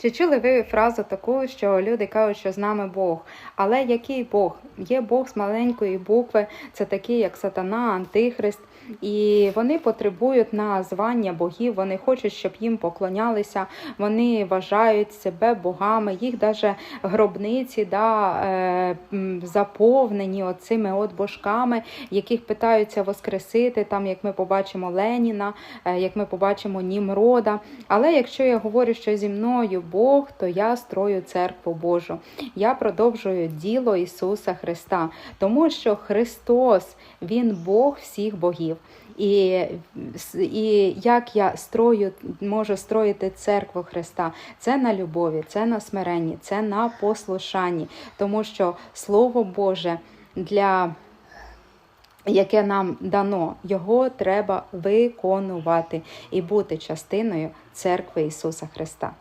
Чи чули ви фразу таку, що люди кажуть, що з нами Бог? Але який Бог? Є Бог з маленької букви, це такі, як Сатана, Антихрист. І вони потребують названня богів, вони хочуть, щоб їм поклонялися, вони вважають себе богами, їх даже гробниці да, е, заповнені оцими от божками, яких питаються воскресити, там, як ми побачимо Леніна, е, як ми побачимо Німрода. Але якщо я говорю, що зі мною Бог, то я строю церкву Божу. Я продовжую діло Ісуса Христа, тому що Христос, Він Бог всіх богів. І, і як я строю, можу строїти церкву Христа, це на любові, це на смиренні, це на послушанні, тому що Слово Боже для яке нам дано, його треба виконувати і бути частиною церкви Ісуса Христа.